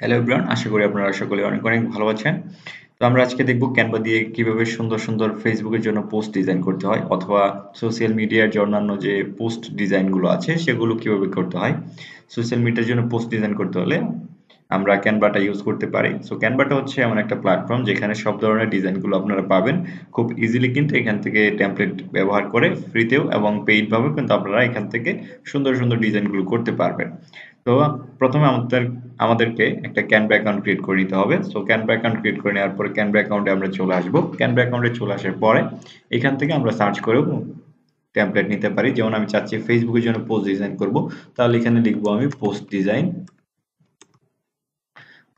Hello everyone আশা করি আপনারা সকলে অনেক অনেক ভালো আছেন। তো আমরা আজকে দেখব ক্যানভা দিয়ে কীভাবে সুন্দর সুন্দর ফেসবুকের জন্য পোস্ট ডিজাইন করতে হয় অথবা সোশ্যাল মিডিয়ার যে অন্যান্য যে পোস্ট ডিজাইনগুলো আছে, সেগুলো কীভাবে করতে হয়। সোশ্যাল মিডিয়ার জন্য পোস্ট ডিজাইন করতে হলে আমরা ক্যানভাটা ইউজ করতে পারি। সো ক্যানভাটা হচ্ছে এমন একটা প্ল্যাটফর্ম যেখানে সব ধরনের ডিজাইনগুলো আপনারা পাবেন। খুব ইজিলি কিন্তু এখান থেকে টেমপ্লেট ব্যবহার করে ফ্রিতেও এবং পেইডভাবেও কিন্তু আপনারা এখান থেকে সুন্দর সুন্দর ডিজাইনগুলো করতে পারবেন। তো প্রথমে আমাদের, আমাদেরকে একটা ক্যানভা অ্যাকাউন্ট ক্রিয়েট করে নিতে হবে। সো ক্যানভা অ্যাকাউন্ট ক্রিয়েট করে নেওয়ার পরে ক্যানভা অ্যাকাউন্টে আমরা চলে আসব। ক্যানভা অ্যাকাউন্টে চলে আসার পরে এখান থেকে আমরা সার্চ করেও টেমপ্লেট নিতে পারি। যেমন আমি চাচ্ছি ফেসবুকের জন্য পোস্ট ডিজাইন করব। তাহলে এখানে লিখব আমি পোস্ট ডিজাইন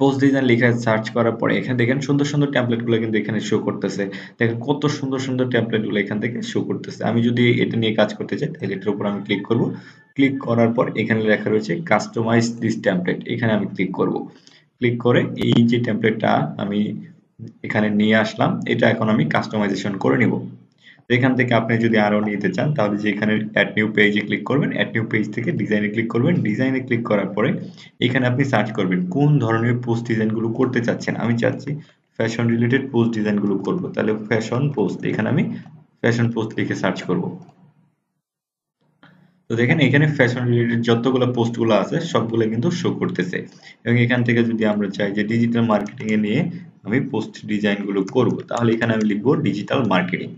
পোস্ট ডিজাইন লিখে সার্চ করার পরে এখানে দেখেন সুন্দর সুন্দরগুলো কিন্তু এখানে শো করতেছে। দেখেন কত সুন্দর সুন্দরগুলো এখান থেকে শো করতেছে। আমি যদি এটা নিয়ে কাজ করতে চাই, তাহলে এটার উপর আমি ক্লিক করব। ক্লিক করার পর এখানে লেখা রয়েছে কাস্টমাইজ দিস টেমপ্লেট এখানে আমি ক্লিক করব। ক্লিক করে এই যে টেমপ্লেটটা আমি এখানে নিয়ে আসলাম, এটা এখন আমি কাস্টমাইজেশন করে নিব। এখান থেকে আপনি যদি আরও নিতে চান, তাহলে যে এখানে অ্যাড নিউ পেজে ক্লিক করবেন অ্যাড নিউ পেজ থেকে ডিজাইনে ক্লিক করবেন। ডিজাইনে ক্লিক করার পরে এখানে আপনি সার্চ করবেন, কোন ধরনের পোস্ট ডিজাইনগুলো করতে চাচ্ছেন? আমি চাচ্ছি ফ্যাশন রিলেটেড পোস্ট ডিজাইনগুলো করব। তাহলে ফ্যাশন পোস্ট এখানে আমি ফ্যাশন পোস্ট লিখে সার্চ করব। তো দেখেন, এখানে ফ্যাশন রিলেটেড যতগুলো পোস্টগুলো আছে, সবগুলো কিন্তু শো করতেছে। এবং এখান থেকে যদি আমরা চাই যে ডিজিটাল মার্কেটিং এ নিয়ে আমি পোস্ট ডিজাইনগুলো করব, তাহলে এখানে আমি লিখব ডিজিটাল মার্কেটিং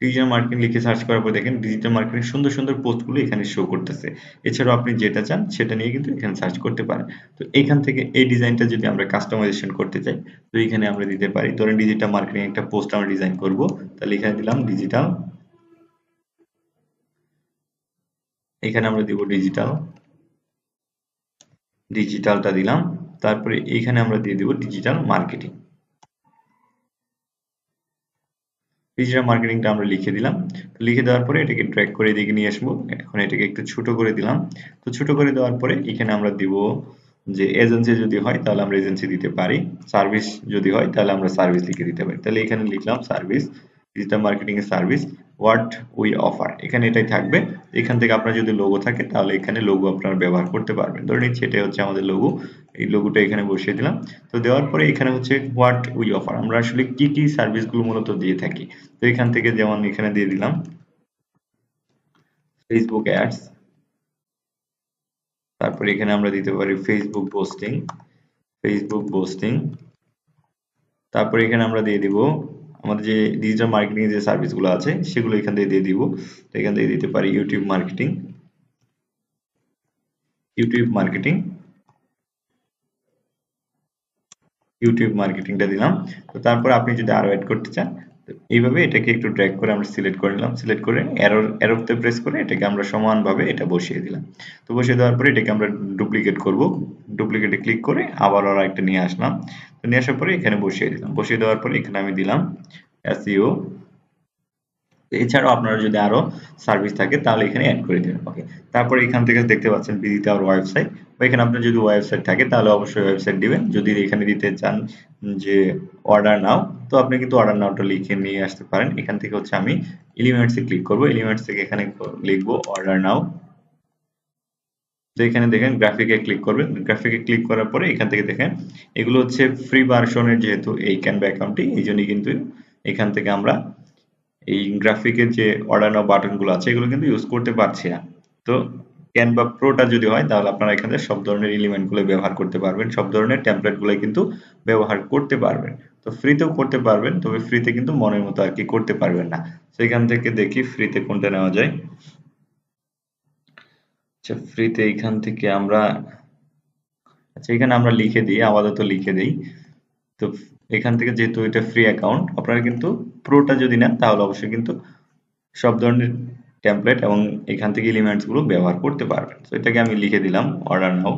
ডিজিটাল মার্কেটিং লিখে সার্চ করার পর দেখেন ডিজিটাল মার্কেটিং সুন্দর সুন্দর পোস্টগুলো এখানে শো করতেছে। এছাড়াও আপনি যেটা চান সেটা নিয়ে কিন্তু এখানে সার্চ করতে পারেন। তো এখান থেকে এই ডিজাইনটা যদি আমরা কাস্টমাইজেশন করতে চাই, তো এখানে আমরা দিতে পারি, ধরেন ডিজিটাল মার্কেটিং একটা পোস্ট আমরা ডিজাইন করব, তাহলে এখানে দিলাম ডিজিটাল এখানে আমরা দিব ডিজিটাল ডিজিটালটা দিলাম, তারপরে এখানে আমরা দিয়ে দিব ডিজিটাল মার্কেটিং ডিজিটাল মার্কেটিংটা আমরা লিখে দিলাম। তো লিখে দেওয়ার পরে এটাকে ড্র্যাগ করে এদিকে নিয়ে আসব। এখন এটাকে একটু ছোট করে দিলাম। তো ছোট করে দেওয়ার পরে এখানে আমরা দিব যে এজেন্সি যদি হয় তাহলে আমরা এজেন্সি দিতে পারি। সার্ভিস যদি হয় তাহলে আমরা সার্ভিস লিখে দিতে পারি। তাহলে এখানে লিখলাম সার্ভিস ডিজিটাল মার্কেটিং এর সার্ভিস হোয়াট উই অফার এখানে এটাই থাকবে। এখান থেকে আপনার যদি লোগো থাকে, তাহলে এখানে লোগো আপনারা ব্যবহার করতে পারবেন। ধরে নিচ্ছি এটা হচ্ছে আমাদের লোগো এই লোগোটা এখানে বসিয়ে দিলাম। তো দেওয়ার পরে এখানে হচ্ছে হোয়াট উই অফার আমরা আসলে কি কি সার্ভিসগুলো মূলত দিয়ে থাকি। তো এখান থেকে যেমন এখানে দিয়ে দিলাম। ফেসবুক অ্যাডস তারপরে এখানে আমরা দিতে পারি ফেসবুক পোস্টিং ফেসবুক পোস্টিং তারপরে এখানে আমরা দিয়ে দিব আমাদের যে ডিজিটাল মার্কেটিং যে সার্ভিসগুলো আছে, সেগুলো এখান থেকে দিয়ে দিব। তো এখান থেকে দিতে পারি YouTube marketing YouTube marketing YouTube মার্কেটিংটা দিলাম। তো তারপর আপনি যদি আরও অ্যাড করতে চান এইভাবে এটাকে একটু ড্র্যাগ করে আমরা সিলেক্ট করে নিলাম। সিলেক্ট করে এরর এরোতে প্রেস করে এটাকে আমরা সমানভাবে এটা বসিয়ে দিলাম। তো বসিয়ে দেওয়ার পরে এটাকে আমরা ডুপ্লিকেট করব। ডুপ্লিকেটে ক্লিক করে আবার আর একটা নিয়ে আসলাম। তো নিয়ে আসার পরে এখানে বসিয়ে দিলাম। বসিয়ে দেওয়ার পরে এখানে আমি দিলাম এসইও এছাড়াও আপনারা যদি আরও সার্ভিস থাকে তাহলে এখানে অ্যাড করে দেবেন। ওকে তারপরে এখান থেকে দেখতে পাচ্ছেন ভিজিট আওয়ার ওয়েবসাইট এখানে আপনার যদি ওয়েবসাইট থাকে, তাহলে অবশ্যই ওয়েবসাইট দিবেন। যদি এখানে দিতে চান যে অর্ডার নাও, তো আপনি কিন্তু অর্ডার নাওটা লিখে নিয়ে আসতে পারেন। এখান থেকে হচ্ছে আমি এলিমেন্টসে ক্লিক করব। এলিমেন্টস থেকে এখানে লিখব অর্ডার নাও তো এখানে দেখেন গ্রাফিকে ক্লিক করবেন। গ্রাফিকে ক্লিক করার পরে এখান থেকে দেখেন, এগুলো হচ্ছে ফ্রি ভার্সনের যেহেতু এই ক্যানভা অ্যাকাউন্টটি এই জন্যই কিন্তু এখান থেকে আমরা এই গ্রাফিকের যে অর্ডার নাও বাটনগুলো আছে, এগুলো কিন্তু ইউজ করতে পারছি না। তো ক্যানভা প্রোটা যদি হয়, তাহলে আপনারা এখানে সব ধরনের এলিমেন্টগুলো ব্যবহার করতে পারবেন। সব ধরনের টেমপ্লেটগুলো কিন্তু ব্যবহার করতে পারবেন। তো ফ্রিতেও করতে পারবেন, তবে ফ্রিতে কিন্তু মনের মতো আর কি করতে পারবেন না। সেখান থেকে দেখি ফ্রিতে কোনটা নেওয়া যায়। আচ্ছা ফ্রিতে এখান থেকে আমরা আচ্ছা এখানে আমরা লিখে দিই, আপাতত লিখে দিই। তো এখান থেকে যেহেতু এটা ফ্রি অ্যাকাউন্ট আপনারা কিন্তু প্রোটা যদি নেন, তাহলে অবশ্যই কিন্তু সব ধরনের টেমপ্লেট এবং এখান থেকে এলিমেন্টসগুলো ব্যবহার করতে পারবেন। তো এটাকে আমি লিখে দিলাম অর্ডার নাও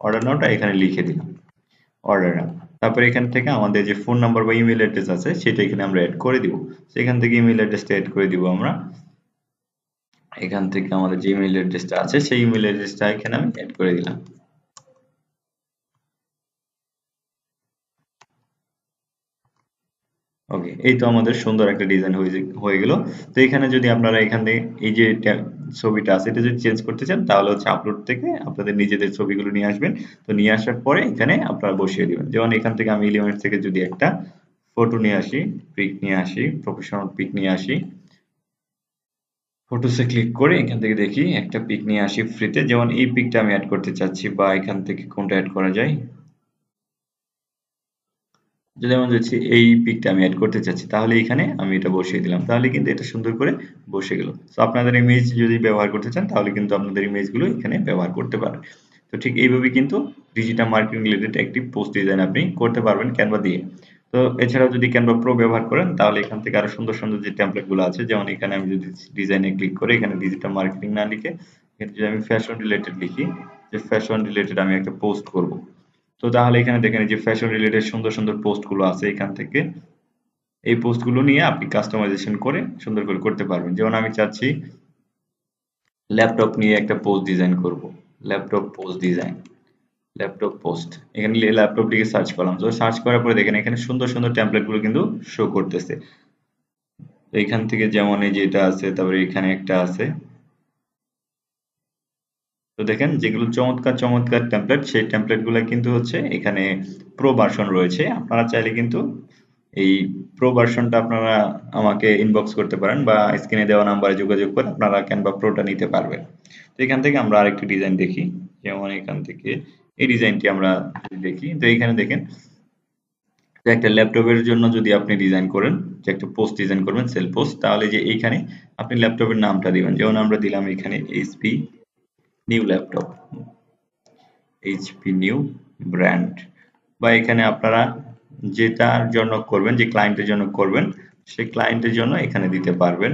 অর্ডার নাওটা এখানে লিখে দিলাম অর্ডার নাও তারপরে এখান থেকে আমাদের যে ফোন নাম্বার বা ইমেল অ্যাড্রেস আছে, সেটা এখানে আমরা অ্যাড করে দিব। সেখান থেকে ইমেল অ্যাড্রেসটা অ্যাড করে দিব আমরা। এখান থেকে আমাদের যে ইমেল অ্যাড্রেসটা আছে, সেই ইমেল অ্যাড্রেসটা এখানে আমি অ্যাড করে দিলাম। ওকে এই তো আমাদের সুন্দর একটা ডিজাইন হয়ে গেল। তো এখানে যদি আপনারা এখান থেকে এই যে ছবিটা আছে, এটা যদি চেঞ্জ করতে চান, তাহলে হচ্ছে আপলোড থেকে আপনাদের নিজেদের ছবিগুলো নিয়ে আসবেন। তো নিয়ে আসার পরে এখানে আপনারা বসিয়ে দিবেন। যেমন এখান থেকে আমি এলিমেন্টস থেকে যদি একটা ফটো নিয়ে আসি পিক নিয়ে আসি প্রফেশনাল পিক নিয়ে আসি ফটোসে ক্লিক করে এখান থেকে দেখি, একটা পিক নিয়ে আসি ফ্রিতে যেমন এই পিকটা আমি অ্যাড করতে চাচ্ছি বা এখান থেকে কোনটা অ্যাড করা যায় যদি আমি যাচ্ছি এই পিকটা আমি অ্যাড করতে চাচ্ছি, তাহলে এখানে আমি এটা বসিয়ে দিলাম। তাহলে কিন্তু এটা সুন্দর করে বসে গেল। তো আপনাদের ইমেজ যদি ব্যবহার করতে চান, তাহলে কিন্তু আপনাদের ইমেজগুলো এখানে ব্যবহার করতে পারেন। তো ঠিক এইভাবে কিন্তু ডিজিটাল মার্কেটিং রিলেটেড একটি পোস্ট ডিজাইন আপনি করতে পারবেন ক্যানভা দিয়ে। তো এছাড়াও যদি ক্যানভা প্রো ব্যবহার করেন, তাহলে এখান থেকে আরও সুন্দর সুন্দর যে টেমপ্লেটগুলো আছে, যেমন এখানে আমি যদি ডিজাইনে ক্লিক করে এখানে ডিজিটাল মার্কেটিং না লিখে, এখানে যদি আমি ফ্যাশন রিলেটেড লিখি, যে ফ্যাশন রিলেটেড আমি একটা পোস্ট করব। তো তাহলে এখানে দেখেন যে ফ্যাশন রিলেটেড সুন্দর সুন্দর পোস্টগুলো আছে এখান থেকে। এই পোস্টগুলো নিয়ে আপনি কাস্টমাইজেশন করে সুন্দর করে করতে পারবেন। যেমন আমি চাচ্ছি ল্যাপটপ নিয়ে একটা পোস্ট ডিজাইন করব। Laptop post design laptop post এখানে ল্যাপটপ লিখে সার্চ করলাম। তো সার্চ করার পরে দেখেন এখানে সুন্দর সুন্দর টেমপ্লেটগুলো কিন্তু শো করতেছে। এখান থেকে যেমন এই যে এটা আছে, তারপরে এখানে একটা আছে। তো দেখেন যেগুলো চমৎকার চমৎকার টেমপ্লেট সেই টেমপ্লেটগুলো কিন্তু হচ্ছে এখানে প্রো ভার্সন রয়েছে। আপনারা চাইলে কিন্তু এই প্রো ভার্সনটা আপনারা আমাকে ইনবক্স করতে পারেন বা স্ক্রিনে দেওয়া নাম্বারে যোগাযোগ করে আপনারা ক্যানভা প্রোটা নিতে পারবেন। তো এখান থেকে আমরা আরেকটি ডিজাইন দেখি। যেমন এখান থেকে এই ডিজাইনটি আমরা দেখি, তো এখানে দেখেন যে একটা ল্যাপটপের জন্য যদি আপনি ডিজাইন করেন, যে একটা পোস্ট ডিজাইন করবেন সেল পোস্ট তাহলে যে এইখানে আপনি ল্যাপটপের নামটা দিবেন। যেমন আমরা দিলাম এখানে HP new laptop HP new brand বা এখানে আপনারা যেটার জন্য করবেন, যে ক্লায়েন্টের জন্য করবেন, সেই ক্লায়েন্টের জন্য এখানে দিতে পারবেন।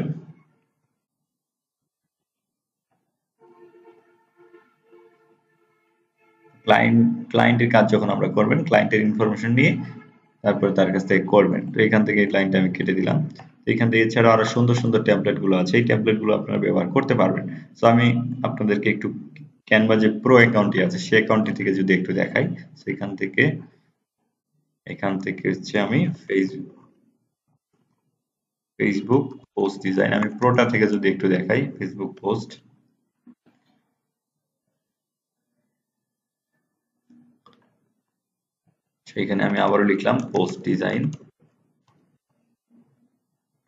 ক্লায়েন্ট ক্লায়েন্টের কাজ যখন আমরা করবেন ক্লায়েন্টের ইনফরমেশন নিয়ে তারপর তার কাছ থেকে করবেন। তো এখান থেকে এই লাইনটা আমি কেটে দিলাম। এখান থেকে এছাড়া আরও সুন্দর সুন্দর টেমপ্লেটগুলো আছে। এই টেমপ্লেটগুলো আপনারা ব্যবহার করতে পারবেন। তো আমি আপনাদেরকে একটু ক্যানভা যে প্রো অ্যাকাউন্টটি আছে, সেই অ্যাকাউন্টটি থেকে যদি একটু দেখাই, সেখান থেকে, এখান থেকে হচ্ছে আমি ফেসবুক ফেসবুক পোস্ট ডিজাইন আমি প্রোটা থেকে যদি একটু দেখাই ফেসবুক পোস্ট সেইখানে আমি আবারও লিখলাম পোস্ট ডিজাইন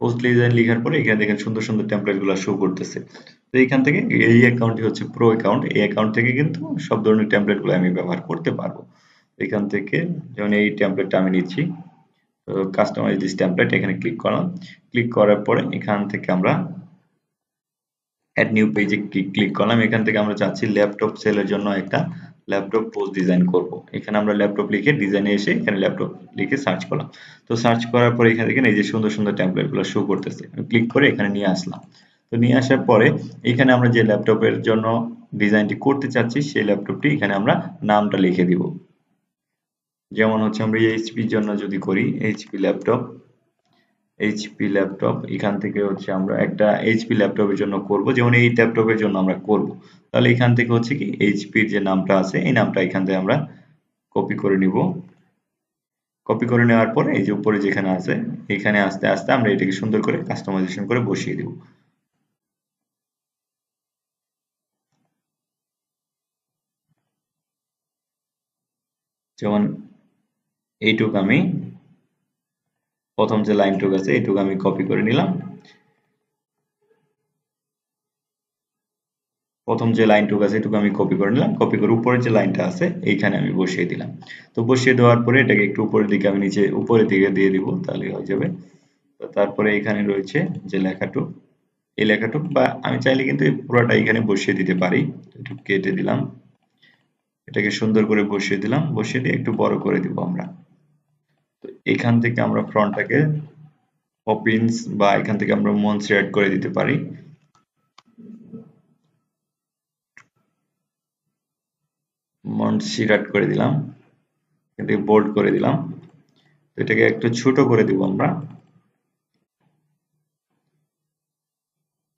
পোস্ট ডিজাইন লেখার পরে এখানে দেখেন সুন্দর সুন্দর টেমপ্লেটগুলো শো করতেছে। তো এইখান থেকে এই অ্যাকাউন্টটি হচ্ছে প্রো অ্যাকাউন্ট এই অ্যাকাউন্ট থেকে কিন্তু সব ধরনের টেমপ্লেটগুলো আমি ব্যবহার করতে পারব। এখান থেকে যেমন এই টেমপ্লেটটা আমি নিচ্ছি। কাস্টমাইজ দিস টেমপ্লেট এখানে ক্লিক করলাম। ক্লিক করার পরে এখান থেকে আমরা অ্যাড নিউ পেজে ক্লিক করলাম। এখান থেকে আমরা চাচ্ছি ল্যাপটপ সেলের জন্য একটা ল্যাপটপ পোস্ট ডিজাইন করব। এখানে আমরা ল্যাপটপ লিখে ডিজাইনে এসে এখানে ল্যাপটপ লিখে সার্চ করলাম। তো সার্চ করার পরে এখানে দেখেন এই যে সুন্দর সুন্দর টেমপ্লেটগুলো শো করতেছে ক্লিক করে এখানে নিয়ে আসলাম। তো নিয়ে আসার পরে এখানে আমরা যে ল্যাপটপের জন্য ডিজাইনটি করতে চাচ্ছি, সেই ল্যাপটপটি এখানে আমরা নামটা লিখে দিব। যেমন হচ্ছে আমরা এইচপির জন্য যদি করি এইচপি ল্যাপটপ এইচপি ল্যাপটপ এখান থেকে হচ্ছে আমরা একটা এইচপি ল্যাপটপের জন্য করব। যেমন এই ল্যাপটপের জন্য আমরা করব। তাহলে এখান থেকে হচ্ছে কি এইচপির যে নামটা আছে, এই নামটা এখান থেকে আমরা কপি করে নিব। কপি করে নেওয়ার পরে এই যে উপরে যেখানে আছে, এখানে আস্তে আস্তে আমরা এটাকে সুন্দর করে কাস্টমাইজেশন করে বসিয়ে দিব। যেমন এইটুক আমি প্রথম যে লাইনটুক আছে, এইটুকু আমি কপি করে নিলাম। প্রথম যে লাইনটুকু আছে এটুকু আমি কপি করে নিলাম। কপি করে উপরের যে লাইনটা আছে, এইখানে আমি বসিয়ে দিলাম। তো বসিয়ে দেওয়ার পরে এটাকে একটু উপরের দিকে আমি নিচে, উপরের দিকে দিয়ে দিব, তাহলে হয়ে যাবে। তো তারপরে এখানে রয়েছে যে লেখাটুক। এই লেখাটুক বা আমি চাইলে কিন্তু পুরোটা এখানে বসিয়ে দিতে পারি। কেটে দিলাম। এটাকে সুন্দর করে বসিয়ে দিলাম। বসিয়ে দিয়ে একটু বড় করে দিব আমরা। তো এখান থেকে আমরা ফ্রন্টটাকে পপিন্স বা এখান থেকে আমরা মনসি অ্যাড করে দিতে পারি। করে দিলাম। এটাকে বোল্ড করে দিলাম। তো এটাকে একটু ছোট করে দিব আমরা।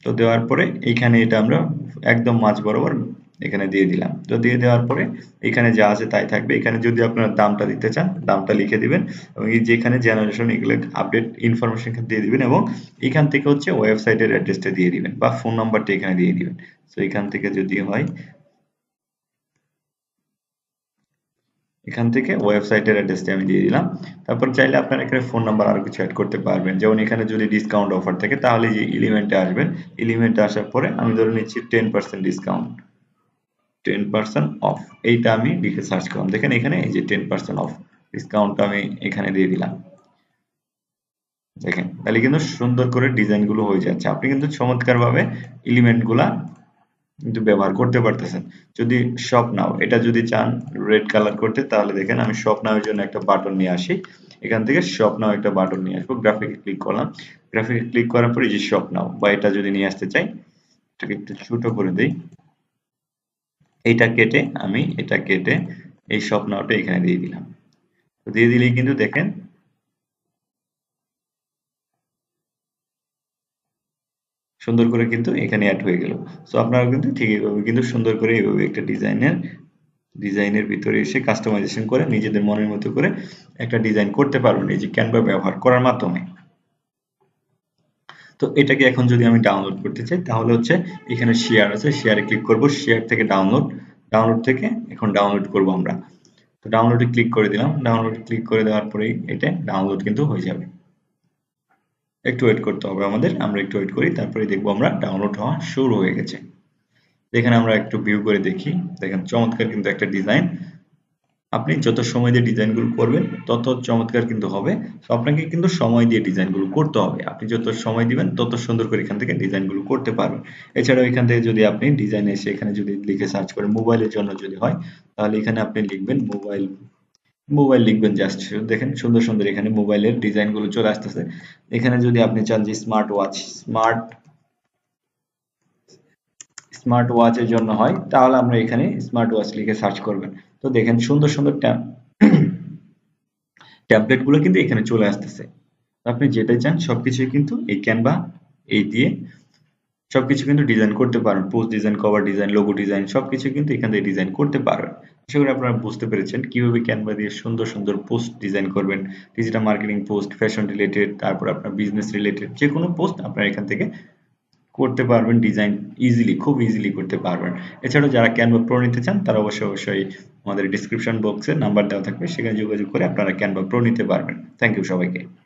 তো দেওয়ার পরে এইখানে এটা আমরা একদম মাঝ বরাবর এখানে দিয়ে দিলাম। তো দিয়ে দেওয়ার পরে এখানে যা আছে তাই থাকবে। এখানে যদি আপনারা দামটা দিতে চান, দামটা লিখে দিবেন এবং এই যেখানে জেনারেশন এগুলো আপডেট ইনফরমেশন দিয়ে দিবেন এবং এখান থেকে হচ্ছে ওয়েবসাইটের অ্যাড্রেসটা দিয়ে দিবেন বা ফোন নাম্বারটা এখানে দিয়ে দিবেন। তো এখান থেকে যদি হয়, এখান থেকে ওয়েবসাইটের অ্যাড্রেসটি আমি দিয়ে দিলাম। তারপর চাইলে আপনারা এখানে ফোন নাম্বার আরও কিছু অ্যাড করতে পারবেন। যেমন এখানে যদি ডিসকাউন্ট অফার থাকে, তাহলে যে এলিমেন্টে আসবেন এলিমেন্টে আসার পরে আমি ধরে নিচ্ছি ten percent discount ten percent off এইটা আমি লিখে সার্চ করলাম। দেখেন এখানে এই যে টেন পার্সেন্ট অফ ডিসকাউন্ট আমি এখানে দিয়ে দিলাম। দেখেন, তাহলে কিন্তু সুন্দর করে ডিজাইনগুলো হয়ে যাচ্ছে। আপনি কিন্তু চমৎকার ভাবে এলিমেন্টগুলা কিন্তু ব্যবহার করতে পারতেছেন। যদি শপ নাও এটা যদি চান রেড কালার করতে, তাহলে দেখেন আমি শপ নাও এর জন্য একটা বাটন নিয়ে আসি। এখান থেকে শপ নাও একটা বাটন নিয়ে আসব। গ্রাফিকে ক্লিক করলাম। গ্রাফিকে ক্লিক করার পরে যে শপ নাও বা এটা যদি নিয়ে আসতে চাই, এটাকে একটু ছোট করে দেই। এইটা কেটে আমি এটা কেটে এই নাওটা এখানে দিয়ে দিলাম। তো দিয়ে দিলেই কিন্তু দেখেন সুন্দর করে কিন্তু এখানে অ্যাড হয়ে গেল। সো আপনারা কিন্তু ঠিক এইভাবে কিন্তু সুন্দর করে এইভাবে একটা ডিজাইনের ডিজাইনের ভিতরে এসে কাস্টমাইজেশন করে নিজেদের মনের মতো করে একটা ডিজাইন করতে পারবেন। এই যে ক্যানভা ব্যবহার করার মাধ্যমে। তো এটাকে এখন যদি আমি ডাউনলোড করতে চাই, তাহলে হচ্ছে এখানে শেয়ার আছে শেয়ারে ক্লিক করব শেয়ার থেকে ডাউনলোড ডাউনলোড থেকে এখন ডাউনলোড করব আমরা। তো ডাউনলোডে ক্লিক করে দিলাম ডাউনলোডে ক্লিক করে দেওয়ার পরেই এটা ডাউনলোড কিন্তু হয়ে যাবে। একটু ওয়েট করতে হবে আমাদের, আমরা একটু ওয়েট করি, তারপরে দেখব আমরা ডাউনলোড হওয়া শুরু হয়ে গেছে। এখানে আমরা একটু ভিউ করে দেখি। দেখেন, চমৎকার কিন্তু একটা ডিজাইন আপনি যত সময় দিয়ে ডিজাইনগুলো করবেন, তত চমৎকার কিন্তু হবে। তো আপনাকে কিন্তু সময় দিয়ে ডিজাইনগুলো করতে হবে। আপনি যত সময় দিবেন, তত সুন্দর করে এখান থেকে ডিজাইনগুলো করতে পারবেন। এছাড়াও এখান থেকে যদি আপনি ডিজাইন এসে এখানে যদি লিখে সার্চ করেন মোবাইলের জন্য যদি হয়, তাহলে এখানে আপনি লিখবেন মোবাইল মোবাইল লিখবেন জাস্ট দেখেন সুন্দর সুন্দর এখানে মোবাইলের ডিজাইনগুলো চলে আসতেছে। এখানে যদি আপনি চান যে স্মার্ট ওয়াচ স্মার্ট স্মার্ট ওয়াচের জন্য হয়, তাহলে আমরা এখানে স্মার্ট ওয়াচ লিখে সার্চ করবেন। তো দেখেন সুন্দর সুন্দর ট্যাবলেটগুলো কিন্তু এখানে চলে আসতেছে। আপনি যেটা চান সবকিছু কিন্তু এই ক্যানভা এই দিয়ে সবকিছু কিন্তু ডিজাইন করতে পারেন। Post design cover design logo design সবকিছু কিন্তু এখান থেকে ডিজাইন করতে পারবেন আশা করি আপনারা বুঝতে পেরেছেন কীভাবে ক্যানভা দিয়ে সুন্দর সুন্দর পোস্ট ডিজাইন করবেন। Digital marketing post fashion related তারপর আপনার বিজনেস রিলেটেড যে কোনো পোস্ট আপনারা এখান থেকে করতে পারবেন ডিজাইন ইজিলি খুব ইজিলি করতে পারবেন। এছাড়াও যারা ক্যানভা প্রো নিতে চান, তারা অবশ্যই অবশ্যই আমাদের ডিসক্রিপশন বক্সে নাম্বার দেওয়া থাকবে। সেখানে যোগাযোগ করে আপনারা ক্যানভা প্রো নিতে পারবেন। থ্যাংক ইউ সবাইকে।